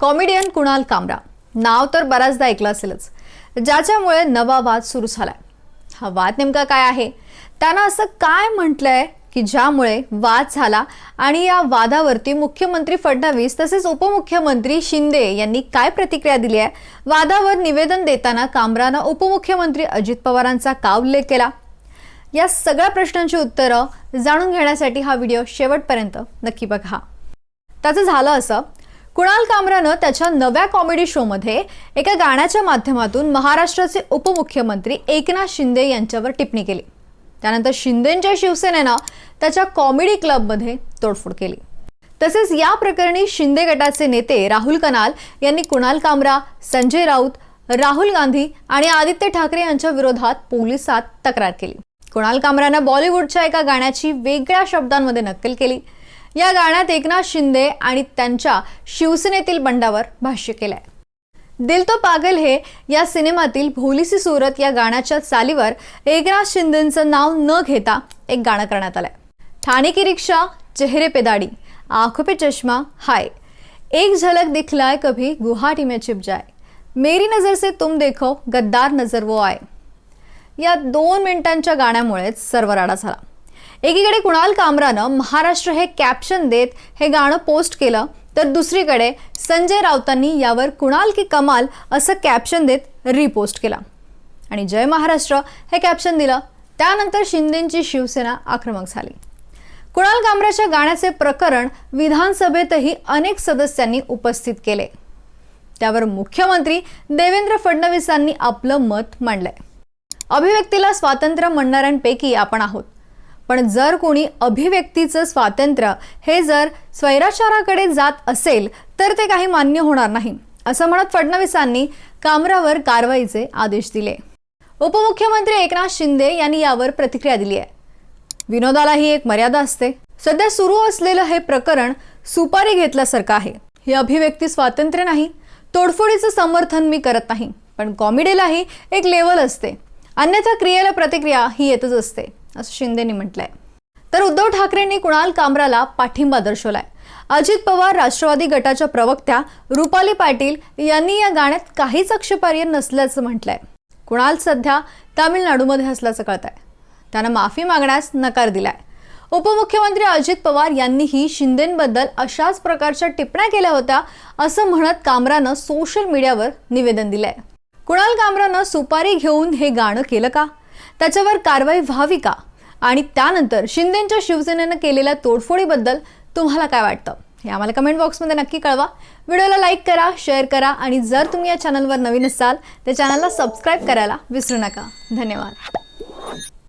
Comedian Kunal कामरा. नाव तर बऱ्याचदा ऐकलं असेलच. ज्याच्यामुळे नवा वाद सुरू झालाय. हा वाद नेमका काय आहे? त्यानं असं काय म्हटलंय की ज्यामुळे वाद झाला आणि या वादावरती मुख्यमंत्री फडणवीस तसेच उपमुख्यमंत्री शिंदे यांनी काय प्रतिक्रिया दिली आहे? वादावर निवेदन देताना कामरानं उपमुख्यमंत्री अजित पवारांचा का उल्लेख केला? या सगळ्या प्रश्नांची उत्तरं जाणून घेण्यासाठी हा व्हिडिओ शेवटपर्यंत नक्की बघा. त्याचं झालं असं कुणाल कामरानं त्याच्या नव्या कॉमेडी शोमध्ये एका गाण्याच्या माध्यमातून महाराष्ट्राचे उपमुख्यमंत्री एकनाथ शिंदे यांच्यावर टिप्पणी केली. त्यानंतर शिंदेंच्या शिवसेनेनं त्याच्या कॉमेडी क्लबमध्ये तोडफोड केली. तसेच या प्रकरणी शिंदे गटाचे नेते राहुल कनाल यांनी कुणाल कामरा संजय राऊत राहुल गांधी आणि आदित्य ठाकरे यांच्या विरोधात पोलिसात तक्रार केली. कुणाल कामरानं बॉलिवूडच्या एका गाण्याची वेगळ्या शब्दांमध्ये नक्कल केली. या गाण्यात एकनाथ शिंदे आणि त्यांच्या शिवसेनेतील बंडावर भाष्य केलंय. दिल तो पागल हे या सिनेमातील भोलीसी सूरत या गाण्याच्या चालीवर एकनाथ शिंदेचं नाव न घेता एक गाणं करण्यात आलंय. ठाणे की रिक्षा चेहरे पे दाढी आंखों पे चष्मा हाय. एक झलक दिखलाय कभी गुवाहाटी में छिप जाय मेरी नजर से तुम देखो गद्दार नजर वो आय या दोन मिनिटांच्या गाण्यामुळेच सर्व राडा झाला. एकीकडे कुणाल कामरानं महाराष्ट्र हे कॅप्शन देत हे गाणं पोस्ट केलं तर दुसरीकडे संजय राऊतांनी यावर कुणाल की कमाल असं कॅप्शन देत रिपोस्ट केला. आणि जय महाराष्ट्र हे कॅप्शन दिलं. त्यानंतर शिंदेंची शिवसेना आक्रमक झाली. कुणाल कामराच्या गाण्याचे प्रकरण विधानसभेतही अनेक सदस्यांनी उपस्थित केले. त्यावर मुख्यमंत्री देवेंद्र फडणवीसांनी आपलं मत मांडलंय. अभिव्यक्तीला स्वातंत्र्य म्हणणाऱ्यांपैकी आपण आहोत. पण जर कोणी अभिव्यक्तीचं स्वातंत्र्य हे जर स्वैराचाराकडे जात असेल तर ते काही मान्य होणार नाही असं म्हणत फडणवीसांनी कामरावर कारवाईचे आदेश दिले. उपमुख्यमंत्री एकनाथ शिंदे यांनी यावर प्रतिक्रिया दिली आहे. विनोदालाही एक मर्यादा असते. सध्या सुरू असलेलं हे प्रकरण सुपारी घेतल्यासारखं आहे. ही अभिव्यक्ती स्वातंत्र्य नाही. तोडफोडीचं समर्थन मी करत नाही. पण कॉमेडीलाही एक लेवल असते. अन्यथा क्रियेला प्रतिक्रिया ही येतच असते. असं शिंदेनी म्हटलंय. तर उद्धव ठाकरेंनी कुणाल कामराला पाठिंबा दर्शवलाय? अजित पवार राष्ट्रवादी गटाच्या प्रवक्त्या रुपाली पाटील यांनी या गाण्यात काहीच आक्षेपार्ह नसल्याचं म्हटलंय. कुणाल सध्या तामिळनाडूमध्ये असल्याचं कळत आहे त्यानं माफी मागण्यास नकार दिलाय. उपमुख्यमंत्री अजित पवार यांनीही शिंदेंबद्दल अशाच प्रकारच्या टिप्पण्या केल्या होत्या असं म्हणत कामरानं सोशल मीडियावर निवेदन दिलंय. कुणाल कामरानं सुपारी घेऊन हे गाणं केलं का? त्याच्यावर कारवाई व्हावी का? आणि त्यानंतर शिंदेंच्या शिवसेनेनं केलेल्या तोडफोडीबद्दल तुम्हाला काय वाटतं? हे आम्हाला कमेंट बॉक्समध्ये नक्की कळवा. व्हिडिओला लाईक करा शेअर करा आणि जर तुम्ही या चॅनलवर नवीन असाल तर चॅनलला सबस्क्राईब करायला विसरू नका. धन्यवाद.